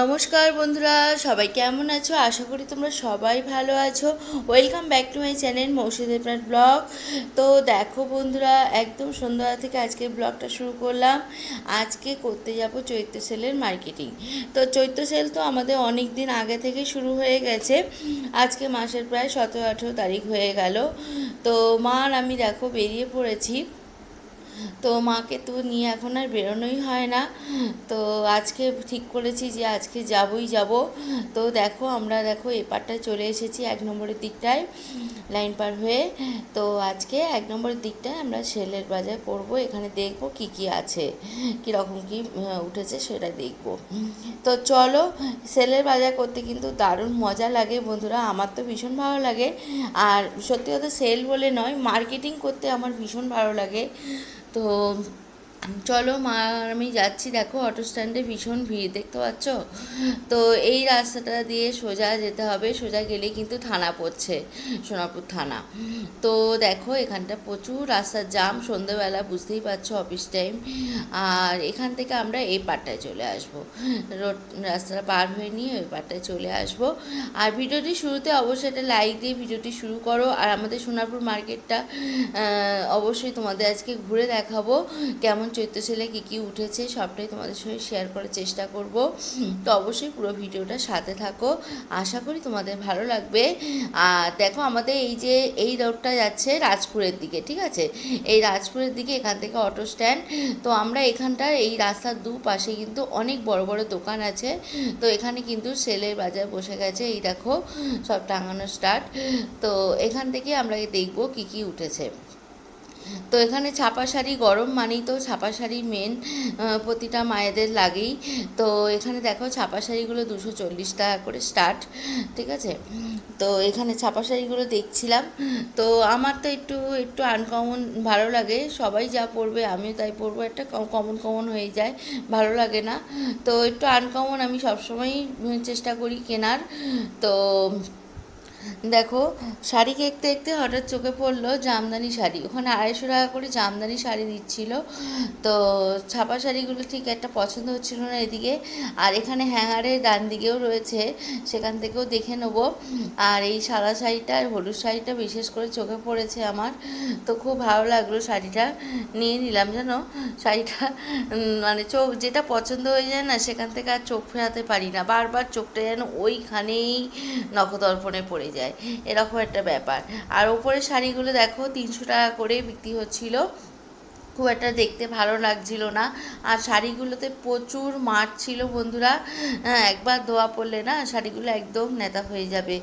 নমস্কার বন্ধুরা, সবাই কেমন আছো? আশা করি তোমরা সবাই ভালো আছো। Welcome back to my channel Mousud Debnath blog. তো দেখো বন্ধুরা, একদম সন্ধ্যা থেকে আজকে ব্লগটা শুরু করলাম। আজকে করতে যাব চৈত্র সেলের মার্কেটিং তো চৈত্র সেল তো আমাদের অনেক দিন আগে থেকে শুরু হয়ে গেছে। আজকে মাসের প্রায় সতেরো আঠেরো তারিখ হয়ে গেল। তো মা আর আমি দেখো বেরিয়ে পড়েছি। তো মাকে তো নিয়ে এখন আর বেরোনোই হয় না। তো আজকে ঠিক করেছি যে আজকে যাবই যাব। তো দেখো আমরা দেখো এপারটায় চলে এসেছি এক নম্বরের দিকটায় লাইন পার হয়ে। তো আজকে এক নম্বরের দিকটায় আমরা সেলের বাজার করব। এখানে দেখব কি কি আছে, কীরকম কি উঠেছে সেটা দেখব। তো চলো, সেলের বাজার করতে কিন্তু দারুণ মজা লাগে বন্ধুরা, আমার তো ভীষণ ভালো লাগে। আর সত্যি কথা সেল বলে নয়, মার্কেটিং করতে আমার ভীষণ ভালো লাগে। তো চলো মা আমি যাচ্ছি। দেখো অটো স্ট্যান্ডে ভীষণ ভিড়, দেখতে পাচ্ছ? তো এই রাস্তাটা দিয়ে সোজা যেতে হবে। সোজা গেলেই কিন্তু থানা পড়ছে সোনাপুর থানা। তো দেখো, এখানটা প্রচুর রাস্তার জাম সন্ধেবেলা বুঝতেই পারছ অফিস টাইম আর এখান থেকে আমরা এই পাটটায় চলে আসব। রোড, রাস্তাটা পার হয়ে নিয়ে ওই পাটটায় চলে আসব। আর ভিডিওটি শুরুতে অবশ্যই একটা লাইক দিয়ে ভিডিওটি শুরু করো। আর আমাদের সোনারপুর মার্কেটটা অবশ্যই তোমাদের আজকে ঘুরে দেখাবো। কেমন চৈত্র সেলে কী কী উঠেছে সবটাই তোমাদের সঙ্গে শেয়ার করার চেষ্টা করব। তো অবশ্যই পুরো ভিডিওটা সাথে থাকো। আশা করি তোমাদের ভালো লাগবে। আর দেখো আমাদের এই যে এই রোডটা যাচ্ছে রাজপুরের দিকে ঠিক আছে? এই রাজপুরের দিকে এখান থেকে অটো স্ট্যান্ড তো আমরা এখানটার এই রাস্তার দু পাশে কিন্তু অনেক বড় বড় দোকান আছে। তো এখানে কিন্তু সেলের বাজার বসে গেছে। এই দেখো সব টাঙানো স্টার্ট তো এখান থেকে আমরা দেখব কি কি উঠেছে। তো এখানে ছাপা শাড়ি গরম মানেই তো ছাপা শাড়ি মেন প্রতিটা মায়েদের লাগেই। তো এখানে দেখো ছাপা শাড়িগুলো দুশো চল্লিশ টাকা করে স্টার্ট ঠিক আছে? তো এখানে ছাপা শাড়িগুলো দেখছিলাম। তো আমার তো একটু একটু আনকমন ভালো লাগে। সবাই যা পরবে আমিও তাই পরবো। একটা কমন কমন হয়ে যায়। ভালো লাগে না। তো একটু আনকমন আমি সবসময়ই চেষ্টা করি কেনার। তো দেখো, শাড়ি দেখতে দেখতে হঠাৎ চোখে পড়ল জামদানি শাড়ি। ওখানে আড়াইশো টাকা করে জামদানি শাড়ি দিচ্ছিল। তো ছাপা শাড়িগুলো ঠিক একটা পছন্দ হচ্ছিল না এদিকে। আর এখানে হ্যাঙ্গারের ডান দিকেও রয়েছে, সেখান থেকেও দেখে নেব। আর এই সাদা শাড়িটা আর হলুদ শাড়িটা বিশেষ করে চোখে পড়েছে আমার। তো খুব ভালো লাগল শাড়িটা নিয়ে নিলাম, জানো? শাড়িটা মানে চোখ, যেটা পছন্দ হয়ে যায় না, সেখান থেকে আর চোখ ফেরাতে পারি না। বারবার চোখটা যেন ওইখানেই নখদর্পণে পড়ে যায়। এরকম একটা ব্যাপার। আর ওপরের শাড়িগুলো দেখো তিনশো টাকা করে বিক্রি হচ্ছিল। খুব একটা দেখতে ভালো লাগছিল না। আর শাড়িগুলোতে প্রচুর মাঠ ছিল বন্ধুরা। হ্যাঁ, একবার ধোয়া পড়লে না শাড়িগুলো একদম নেতা হয়ে যাবে।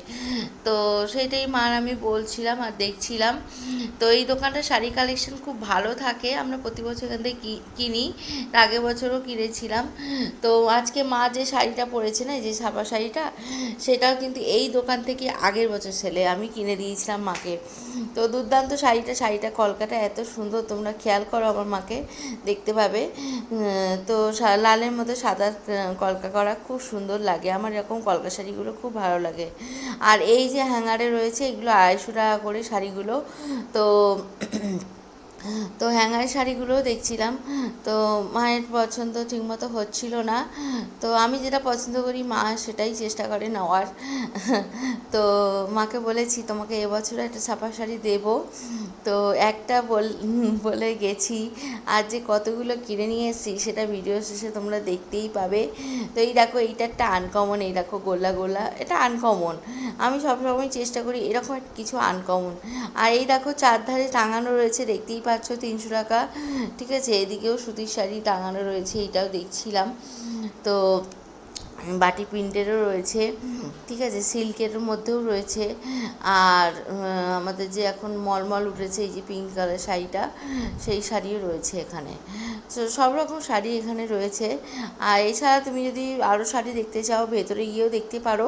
তো সেটাই মার আমি বলছিলাম আর দেখছিলাম। তো এই দোকানটা শাড়ি কালেকশন খুব ভালো থাকে। আমরা প্রতি বছর এখান থেকে কিনি। আগের বছরও কিনেছিলাম। তো আজকে মা যে শাড়িটা পরেছে না যে সাপা শাড়িটা সেটাও কিন্তু এই দোকান থেকে আগের বছর সেলে আমি কিনে দিয়েছিলাম মাকে। তো দুর্দান্ত শাড়িটা শাড়িটা কলকাতা এত সুন্দর তোমরা খেয়াল করো। আমার মাকে, দেখতে পাবে। তো লালের মধ্যে সাদা কলকা করা খুব সুন্দর লাগে। আমার এরকম কলকা শাড়িগুলো খুব ভালো লাগে। আর এই যে হ্যাঙ্গারে রয়েছে, এগুলো আড়াইশো টাকা করে শাড়িগুলো। তো তো হ্যাঙ্গার শাড়িগুলোও দেখছিলাম। তো মায়ের পছন্দ ঠিকমতো হচ্ছিল না। তো আমি যেটা পছন্দ করি মা, সেটাই চেষ্টা করে নেওয়ার। তো মাকে বলেছি, তোমাকে এবছর একটা ছাপা শাড়ি দেব। তো একটা বল গেছি আর যে কতগুলো কিনে নিয়ে এসেছি, সেটা ভিডিও শেষে তোমরা দেখতেই পাবে। তো এই দেখো, এইটা একটা আনকমন এই দেখো গোলা গোলা এটা আনকমন আমি সবসময় চেষ্টা করি এরকম কিছু আনকমন আর এই দেখো, চারধারে টাঙানো রয়েছে, দেখতেই পাচ্ছ তিনশো টাকা। ঠিক আছে, এদিকেও সুতির শাড়ি টাঙানো রয়েছে, এটাও দেখছিলাম। তো বাটি প্রিন্টেরও রয়েছে, ঠিক আছে, সিল্কের মধ্যেও রয়েছে। আর আমাদের যে এখন মলমল উঠেছে, এই যে পিঙ্ক কালার শাড়িটা, সেই শাড়িও রয়েছে এখানে। তো সব রকম শাড়ি এখানে রয়েছে। আর এছাড়া তুমি যদি আরও শাড়ি দেখতে চাও, ভেতরে গিয়েও দেখতে পারো।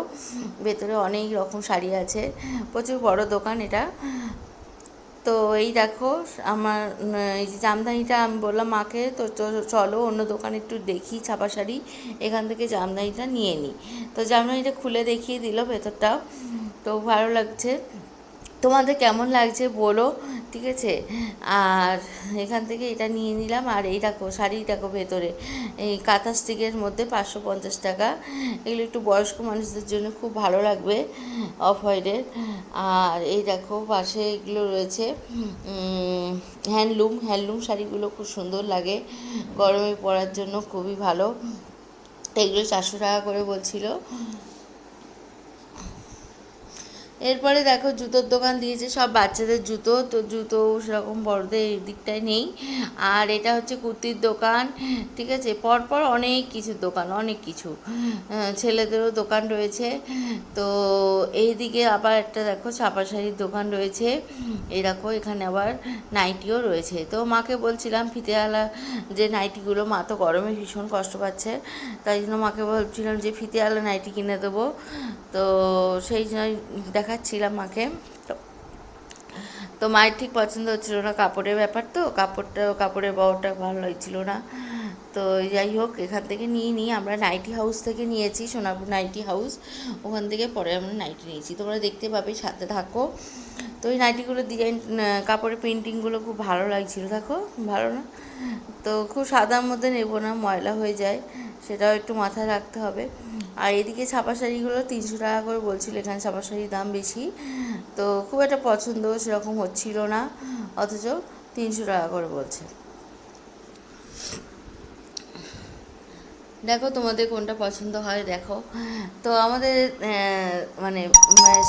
ভেতরে অনেক রকম শাড়ি আছে। প্রচুর বড় দোকান এটা। তো এই দেখো, আমার এই যে জামদানিটা আমি বললাম মাকে, তো চলো অন্য দোকানে একটু দেখি ছাপা শাড়ি এখান থেকে জামদানিটা নিয়ে নিই তো জামদানিটা খুলে দেখিয়ে দিল ভেতরটাও তো ভালো লাগছে। তোমাদের কেমন লাগছে বলো? ঠিক আছে? আর এখান থেকে এটা নিয়ে নিলাম। আর এই দেখো শাড়ি দেখো ভেতরে। এই কাঁথা স্টিকের মধ্যে পাঁচশো পঞ্চাশ টাকা। এগুলো একটু বয়স্ক মানুষদের জন্য খুব ভালো লাগবে অফ হোয়াইটের আর এই দেখো, পাশে এগুলো রয়েছে হ্যান্ডলুম। হ্যান্ডলুম শাড়িগুলো খুব সুন্দর লাগে। গরমে পরার জন্য খুবই ভালো। এগুলো চারশো টাকা করে বলছিল। এরপরে দেখো জুতোর দোকান দিয়েছে, সব বাচ্চাদের জুতো, তো জুতো সেরকম বড়দের এই দিকটায় নেই। আর এটা হচ্ছে কুর্তির দোকান, ঠিক আছে? পরপর অনেক কিছু দোকান, অনেক কিছু। ছেলেদেরও দোকান রয়েছে। তো এই দিকে আবার একটা দেখো ছাপা শাড়ির দোকান রয়েছে। এই দেখো এখানে আবার নাইটিও রয়েছে। তো মাকে বলছিলাম ফিতেওয়ালা যে নাইটিগুলো, মা তো গরমে ভীষণ কষ্ট পাচ্ছে। তাই জন্য মাকে বলছিলাম যে ফিতেওয়ালা নাইটি কিনে দেবো। তো সেই জন্য দেখাচ্ছিলাম মাকে। তো তো মায়ের ঠিক পছন্দ হচ্ছিল না কাপড়ের ব্যাপার তো, কাপড়টা, কাপড়ের বহরটা ভালো লাগছিল না। তো যাই হোক, এখান থেকে নিয়ে নিই। আমরা নাইটি হাউস থেকে নিয়েছি, সোনাপুর নাইটি হাউস। ওখান থেকে পরে আমরা নাইটি নিয়েছি। তোমরা দেখতে পাবে, সাথে থাকো। তো ওই নাইটিগুলোর ডিজাইন কাপড়ের পেন্টিংগুলো খুব ভালো লাগছিল। দেখো, ভালো না? তো খুব সাদার মধ্যে নেব না, ময়লা হয়ে যায়। সেটাও একটু মাথায় রাখতে হবে। আর এদিকে ছাপা শাড়িগুলো তিনশো টাকা করে বলছিল, এখানে ছাপা শাড়ির দাম বেশি। তো খুব একটা পছন্দ সেরকম হচ্ছিল না, অথচ তিনশো টাকা করে বলছে। দেখো তোমাদের কোনটা পছন্দ হয়, দেখো। তো আমাদের মানে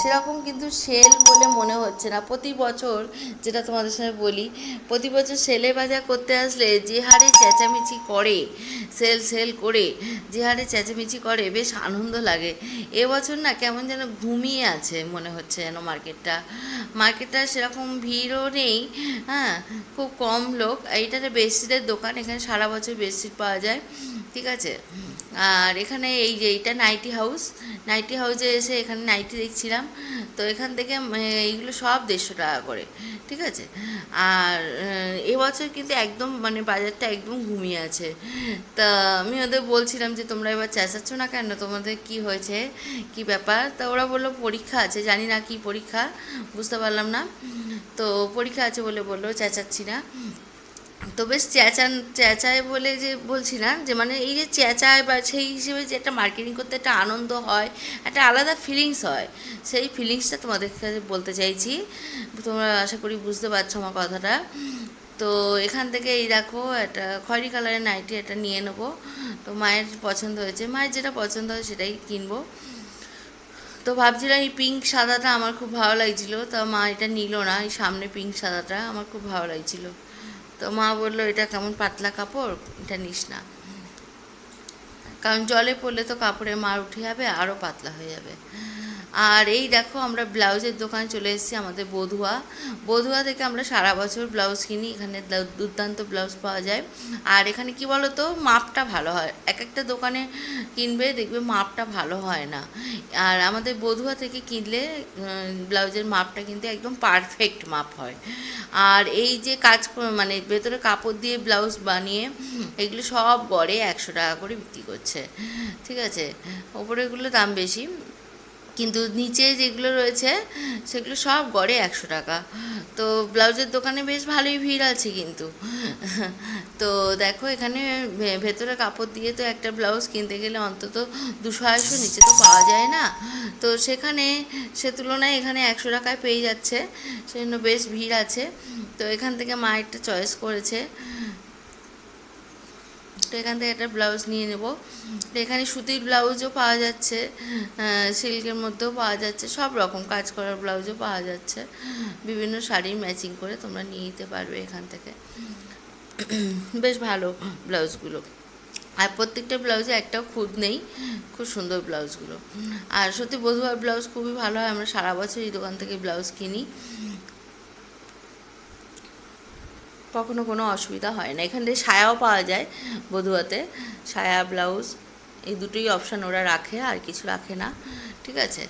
সেরকম কিন্তু সেল বলে মনে হচ্ছে না। প্রতি বছর যেটা তোমাদের সঙ্গে বলি, প্রতি বছর সেলে বাজার করতে আসলে যে হারে চেঁচামেচি করে, সেল সেল করে, যে হারে চেঁচামেচি করে, বেশ আনন্দ লাগে। এবছর না কেমন যেন ঘুমিয়ে আছে মনে হচ্ছে যেন মার্কেটটা। মার্কেটটা সেরকম ভিড়ও নেই হ্যাঁ খুব কম লোক। এইটাতে বেডশিটের দোকান, এখানে সারা বছর বেডশিট পাওয়া যায়। ঠিক আছে? আর এখানে এই যে এইটা নাইটি হাউস নাইটি হাউসে এসে এখানে নাইটি দেখছিলাম। তো এখান থেকে এইগুলো সব দেড়শো টাকা করে, ঠিক আছে? আর এবছর কিন্তু একদম মানে বাজারটা একদম ঘুমিয়ে আছে। তা আমি ওদের বলছিলাম যে, তোমরা এবার চেঁচাচ্ছ না কেন? তোমাদের কি হয়েছে? কি ব্যাপার? তা ওরা বলল, পরীক্ষা আছে। জানি না কি পরীক্ষা, বুঝতে পারলাম না। তো পরীক্ষা আছে বলে বলল, চেঁচাচ্ছি না। তো বেশ চেঁচান চেঁচায় বলে যে বলছি না, যে মানে এই যে চেঁচায় বা সেই হিসেবে যে একটা মার্কেটিং করতে একটা আনন্দ হয়, একটা আলাদা ফিলিংস হয়, সেই ফিলিংসটা তোমাদের কাছে বলতে চাইছি। তোমরা আশা করি বুঝতে পারছ আমার কথাটা। তো এখান থেকে এই দেখো, একটা খয়রি কালারের নাইটি এটা নিয়ে নেব। তো মায়ের পছন্দ হয়েছে, মায়ের যেটা পছন্দ হয় সেটাই কিনবো। তো ভাবছিলাম এই পিঙ্ক সাদাটা আমার খুব ভালো লাগছিল, তা মা এটা নিল না, এই সামনে পিঙ্ক সাদাটা আমার খুব ভালো লাগছিল। তো মা বলল, এটা কেমন পাতলা কাপড়? এটা নিস না। কারণ জলে পড়লে তো কাপড়ে মার উঠে যাবে আরও পাতলা হয়ে যাবে। আর এই দেখো আমরা ব্লাউজের দোকানে চলে এসেছি আমাদের বধুয়া। বধুয়া থেকে আমরা সারা বছর ব্লাউজ কিনি, এখানে দুর্দান্ত ব্লাউজ পাওয়া যায়। আর এখানে কি বলো তো মাপটা ভালো হয়। এক একটা দোকানে কিনবে, দেখবে মাপটা ভালো হয় না। আর আমাদের বধুয়া থেকে কিনলে ব্লাউজের মাপটা কিন্তু একদম পারফেক্ট মাপ হয়। আর এই যে কাজ মানে ভেতরে কাপড় দিয়ে ব্লাউজ বানিয়ে, এগুলো সব গড়ে একশো টাকা করে বিক্রি করছে। ঠিক আছে? ওপরেগুলো দাম বেশি। কিন্তু নিচে যেগুলো রয়েছে, সেগুলো সব গড়ে একশো টাকা। তো ব্লাউজের দোকানে বেশ ভালোই ভিড় আছে কিন্তু। তো দেখো এখানে ভেতরে কাপড় দিয়ে তো একটা ব্লাউজ কিনতে গেলে অন্তত দুশো আড়াইশো নিচে তো পাওয়া যায় না। তো সেখানে সে তুলনায় এখানে একশো টাকায় পেয়ে যাচ্ছে। সেজন্য বেশ ভিড় আছে। তো এখান থেকে মা একটা চয়েস করেছে। তো এখান থেকে একটা ব্লাউজ নিয়ে নেব। তো এখানে সুতির ব্লাউজও পাওয়া যাচ্ছে সিল্কের মধ্যেও পাওয়া যাচ্ছে, সব রকম কাজ করার ব্লাউজও পাওয়া যাচ্ছে। বিভিন্ন শাড়ির ম্যাচিং করে তোমরা নিয়ে নিতে পারবে এখান থেকে। বেশ ভালো ব্লাউজগুলো। আর প্রত্যেকটা ব্লাউজে একটাও খুদ নেই, খুব সুন্দর ব্লাউজগুলো। আর সত্যি বধুয়ার ব্লাউজ খুবই ভালো হয়, আমরা সারা বছর এই দোকান থেকে ব্লাউজ কিনি। কখনো কোনো অসুবিধা হয় না। এখান থেকে সায়াও পাওয়া যায় বধুয়াতে। সায়া, ব্লাউজ, এই দুটোই অপশান ওরা রাখে, আর কিছু রাখে না। ঠিক আছে?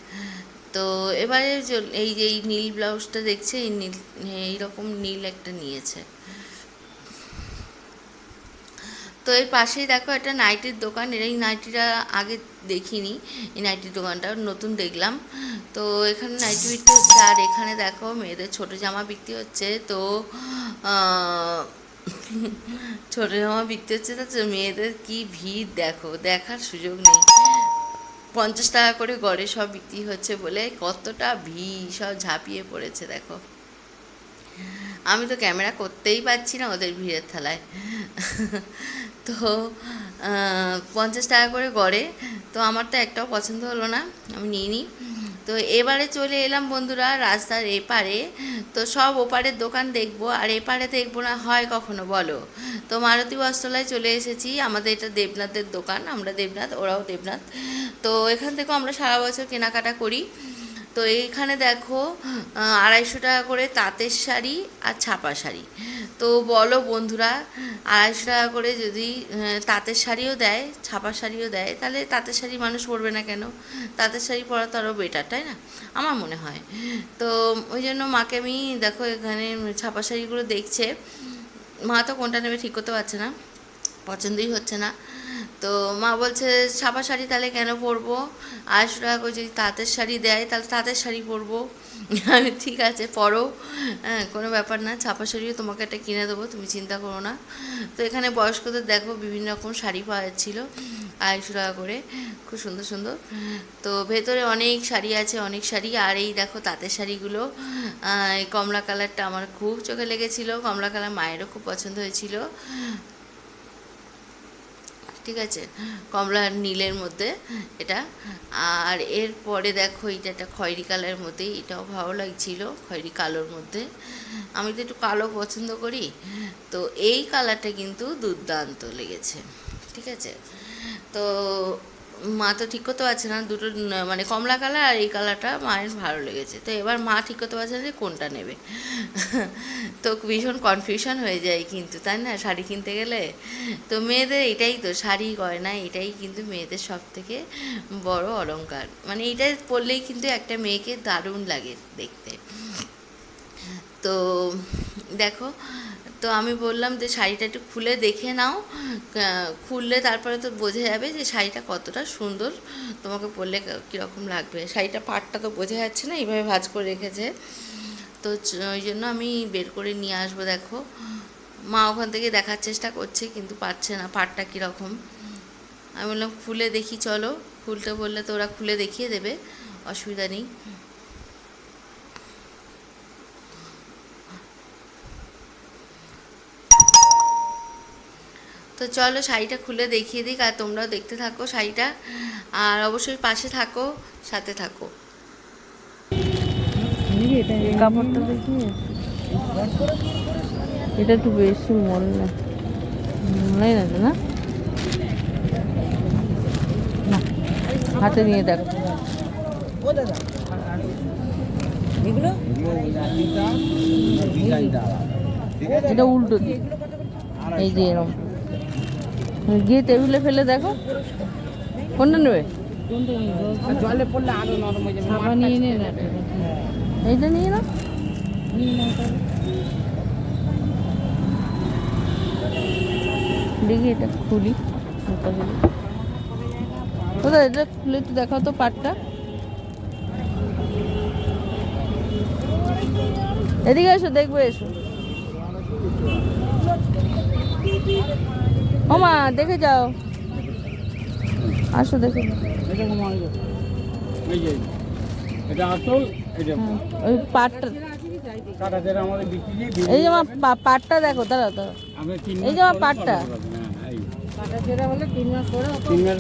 তো এবারে এই যে এই নীল ব্লাউজটা দেখছে, এই নীল এইরকম নীল একটা নিয়েছে। তো এর পাশেই দেখো একটা নাইটির দোকান, এর এই নাইটিটা আগে দেখিনি, এই নাইটির দোকানটা নতুন দেখলাম। তো এখানে নাইটি বিক্রি হচ্ছে, আর এখানে দেখো মেয়েদের ছোট জামা বিক্রি হচ্ছে, তো ছোট জামা বিক্রি হচ্ছে তো মেয়েদের কি ভিড় দেখো, দেখার সুযোগ নেই। পঞ্চাশ টাকা করে গড়ে সব বিক্রি হচ্ছে বলে কতটা ভিড়, সব ঝাঁপিয়ে পড়েছে দেখো। আমি তো ক্যামেরা করতেই পারছি না ওদের ভিড়ের থালায়। তো পঞ্চাশ টাকা করে গড়ে। তো আমার তো একটাও পছন্দ হলো না, আমি নিইনি। তো এবারে চলে এলাম বন্ধুরা রাস্তার এপারে। তো সব ওপারের দোকান দেখব, আর এপারে দেখব না, হয় কখনো বলো? তো মারুতি বস্ত্রালয় চলে এসেছি, আমাদের এটা দেবনাথের দোকান, আমরা দেবনাথ, ওরাও দেবনাথ। তো এখান থেকেও আমরা সারা বছর কেনাকাটা করি। তো এইখানে দেখো আড়াইশো টাকা করে তাঁতের শাড়ি আর ছাপা শাড়ি। তো বলো বন্ধুরা আড়াইশো টাকা করে যদি তাঁতের শাড়িও দেয়, ছাপা শাড়িও দেয়, তাহলে তাঁতের শাড়ি মানুষ পরবে না কেন? তাঁতের শাড়ি পরা তো আরও বেটার তাই না? আমার মনে হয়। তো ওই জন্য মাকে আমি, দেখো এখানে ছাপা শাড়িগুলো দেখছে। মা তো কোনটা নেবে ঠিক করতে পারছে না। পছন্দই হচ্ছে না। তো মা বলছে, ছাপা শাড়ি তাহলে কেন পরবো? আড়াইশো টাকা করে যদি তাঁতের শাড়ি দেয়, তাহলে তাঁতের শাড়ি পরবো। আমি, ঠিক আছে, পরো। হ্যাঁ কোনো ব্যাপার না, ছাপা শাড়িও তোমাকে একটা কিনে দেবো, তুমি চিন্তা করো না। তো এখানে বয়স্কদের দেখো বিভিন্ন রকম শাড়ি পাওয়া যাচ্ছিল, আড়াইশো টাকা করে, খুব সুন্দর সুন্দর। তো ভেতরে অনেক শাড়ি আছে, অনেক শাড়ি, আর এই দেখো তাঁতের শাড়িগুলো এই কমলা কালারটা আমার খুব চোখে লেগেছিলো, কমলা কালার মায়েরও খুব পছন্দ হয়েছিল। ঠিক আছে? কমলা নীলের মধ্যে এটা। আর এর পরে দেখো এটা একটা খয়েরি কালারের মধ্যে, এটাও ভালো লাগছিল খয়েরি কালোর মধ্যে। আমি তো একটু কালো পছন্দ করি। তো এই কালারটা কিন্তু দুর্দান্ত লেগেছে। ঠিক আছে? তো মা তো ঠিক করতে পারছে না, দুটো মানে কমলা কালার আর এই কালারটা মায়ের ভালো লেগেছে। তো এবার মা ঠিক করতে পারছে না যে কোনটা নেবে। তো ভীষণ কনফিউশন হয়ে যায় কিন্তু, তাই না? শাড়ি কিনতে গেলে? তো মেয়েদের এটাই তো, শাড়ি, গয়না, এটাই কিন্তু মেয়েদের সব থেকে বড় অলংকার। মানে এটাই পরলেই কিন্তু একটা মেয়েকে দারুণ লাগে দেখতে। তো দেখো তো আমি বললাম যে শাড়িটা একটু খুলে দেখে নাও। খুললে তারপরে তো বোঝা যাবে যে শাড়িটা কতটা সুন্দর। তোমাকে পরলে কীরকম লাগবে। শাড়িটা পাটটা তো বোঝা যাচ্ছে না, এইভাবে ভাজ করে রেখেছে। তো ওই জন্য আমি বের করে নিয়ে আসব, দেখো। মা ওখান থেকে দেখার চেষ্টা করছে, কিন্তু পারছে না পাটটা কীরকম। আমি বললাম, খুলে দেখি, চলো। খুলতে বললে তো ওরা খুলে দেখিয়ে দেবে, অসুবিধা নেই। তো চলো শাড়িটা খুলে দেখিয়ে দিক আর তোমরাও দেখতে থাকো শাড়িটা। আর অবশ্যই পাশে থাকো সাথে থাকো। কাপড়টা দেখি এটা একটু বেশি মনে না। মনে না না? হাতে নিয়ে দেখো। এটা উল্টো দিক। এই যে এরকম গিয়ে টেবিলে ফেলে দেখো। কোনটা নেবে? জলে পড়লে আরও নরম হয়ে যাবে সাবা নিয়ে নে এইটা নিয়ে না দেখি এটা খুলি। কোথায়? এটা খুলে একটু দেখাও তো পাটটা। এদিকে এসো দেখবে এসো। ও মা দেখে যাও। আসো দেখে হয়ে ওই পাটটা। এই যে আমার পাটটা দেখো দাঁড়াও দাঁড়াও। এই যে আমার পাটটা। হ্যাঁ। পাটটা তিন মাস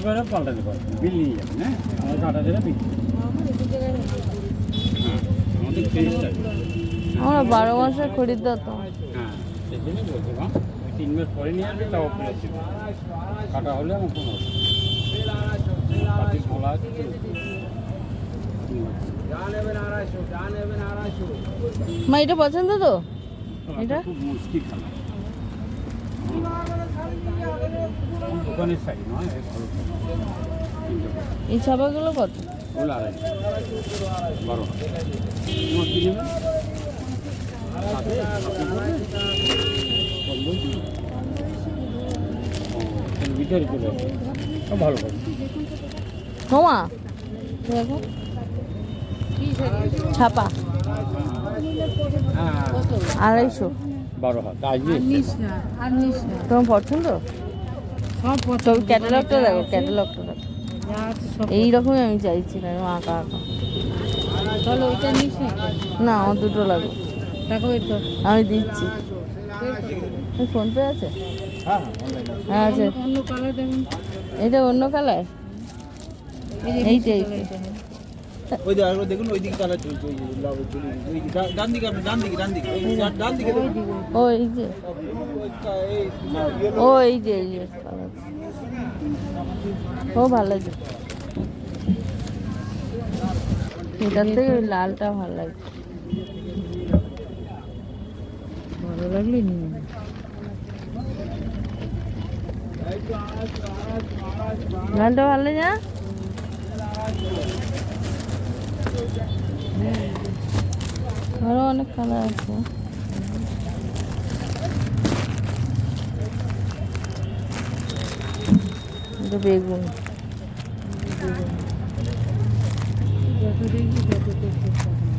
পরে পাল্টাতে বিল নিয়ে যাবেন হ্যাঁ? কাটা বিক্রি। আমাদের ফ্রেশ থাকে আমরা বারো মাসের খরিদ্দার তো। হ্যাঁ তিন মাস পরে নিয়ে আসবে তাও ফেরত দেবে। কাটা হলে আমার কোনো অসুবিধা আছে মা এটা পছন্দ তো? এটা? খুব মুশকিল দোকানের নয়। এই ছাপাগুলো কত? ওগুলো আড়াই বারো তোমার কি নেবে? ভিতরে চলে আসে সব ভালো করে সোমা দেখো ছাপা। হ্যাঁ আড়াইশো। বারো হাত। তোমার পছন্দ? সব ক্যাটালগটা দেখো ক্যাটালগটা দেখো। এইরকমই আমি চাইছি না আঁকা আঁকা চলো ওইটা নিস। না আমার দুটো লাগবে। আমি দিচ্ছি। ফোন পে আছে? হ্যাঁ অনলাইন হ্যাঁ আছে। অন্য কালার দেখুন। এটা অন্য কালার এইটা এইটা ওই দেখুন ওই দিকে কালার চলছে ওই যে লাল চলে ওই দিকে, ডান দিকে আপনি ডান দিকে ডান দিকে ওই যে ডান- দিকে দেখুন। ও এই যে। ওই যে এই যে ও ভালো লাগছে। এটার থেকে ওই লালটা ভালো লাগছে। ভালো লাগলে নিয়ে লালটা ভালো না আরও অনেক কালার আছে। বেগুন।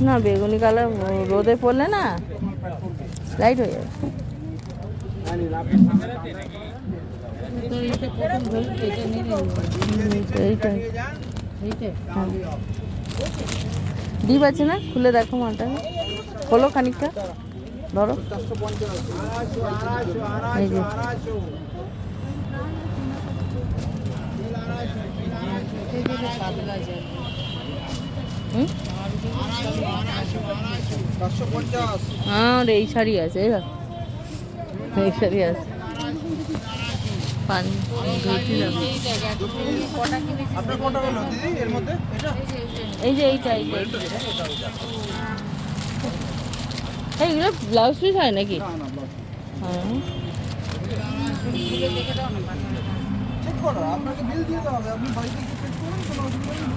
না, বেগুনি কালার রোদে পড়লে না লাইট হয়ে যাবে। ডিপ আছে না? খুলে দেখো মালটা। খোলো খানিকটা। ধরো। এই যে। এটা যেটা পাতলা যায় হুম? চারশো পঞ্চাশ আর, এই শাড়ি আছে এই শাড়ি আছে। পান ধুতি দেখো। আপনার কোনটা হলো দিদি এর মধ্যে এটা এই যে এইটা এইটা। এইগুলো ব্লাউজ পিস হয় নাকি না না blouse। হ্যাঁ আপনাকে বিল দিয়ে দেওয়া হবে আপনি বাড়িতে চেক করুন কোনো অসুবিধা নেই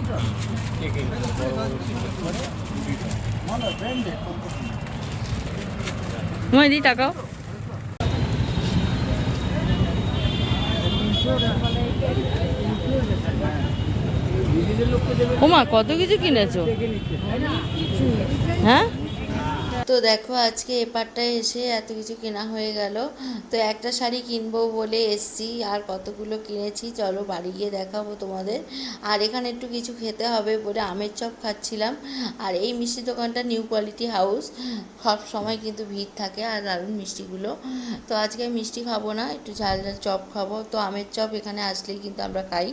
মানে ব্র্যান্ডেড মই দি টাকাও কত কিছু কিনেছো? হ্যাঁ? তো দেখো আজকে এপারটায় এসে এত কিছু কেনা হয়ে গেল। তো একটা শাড়ি কিনবো বলে এসছি, আর কতগুলো কিনেছি চলো বাড়ি গিয়ে দেখাবো তোমাদের। আর এখানে একটু কিছু খেতে হবে বলে আমের চপ খাচ্ছিলাম। আর এই মিষ্টি দোকানটা নিউ কোয়ালিটি হাউস, সব সময় কিন্তু ভিড় থাকে আর দারুণ মিষ্টিগুলো। তো আজকে মিষ্টি খাব না, একটু ঝাল ঝাল চপ খাব। তো আমের চপ এখানে আসলেই কিন্তু আমরা খাই।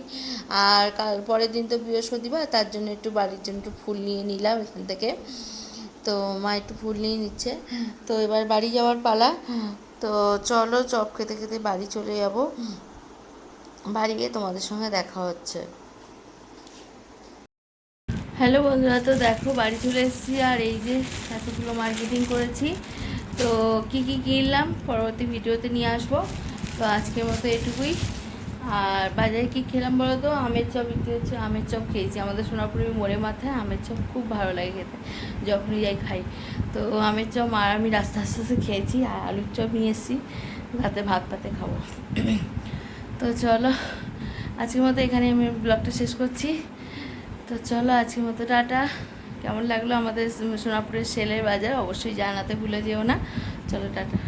আর কাল, পরের দিন তো বৃহস্পতিবার, তার জন্য একটু বাড়ির জন্য একটু ফুল নিয়ে নিলাম এখান থেকে। তো মা একটু ফুল নিয়ে নিচ্ছে। তো এবার বাড়ি যাওয়ার পালা। তো চলো চপ খেতে খেতে বাড়ি চলে যাব। বাড়ি গিয়ে তোমাদের সঙ্গে দেখা হচ্ছে। হ্যালো বন্ধুরা, তো দেখো বাড়ি চলে এসেছি আর এই যে এতগুলো মার্কেটিং করেছি। তো কি কি কিনলাম, পরবর্তী ভিডিওতে নিয়ে আসব। তো আজকের মতো এটুকুই। আর বাজারে কি খেলাম বলো তো আমের চপ বিক্রি হচ্ছে আমের চপ খেয়েছি। আমাদের সোনাপুরের মোড়ে মাথায় আমের চপ খুব ভালো লাগে খেতে, যখনই যাই খাই। তো আমের চপ আর আমি রাস্তা আস্তে আস্তে খেয়েছি আর আলুর চপ নিয়ে এসেছি রাতে ভাত পাতে খাব। তো চলো, আজকের মতো এখানে আমি ব্লগটা শেষ করছি। তো চলো, আজকের মতো টাটা। কেমন লাগল আমাদের সোনাপুরের সেলের বাজার? অবশ্যই জানাতে ভুলে যেও না। চলো, টাটা।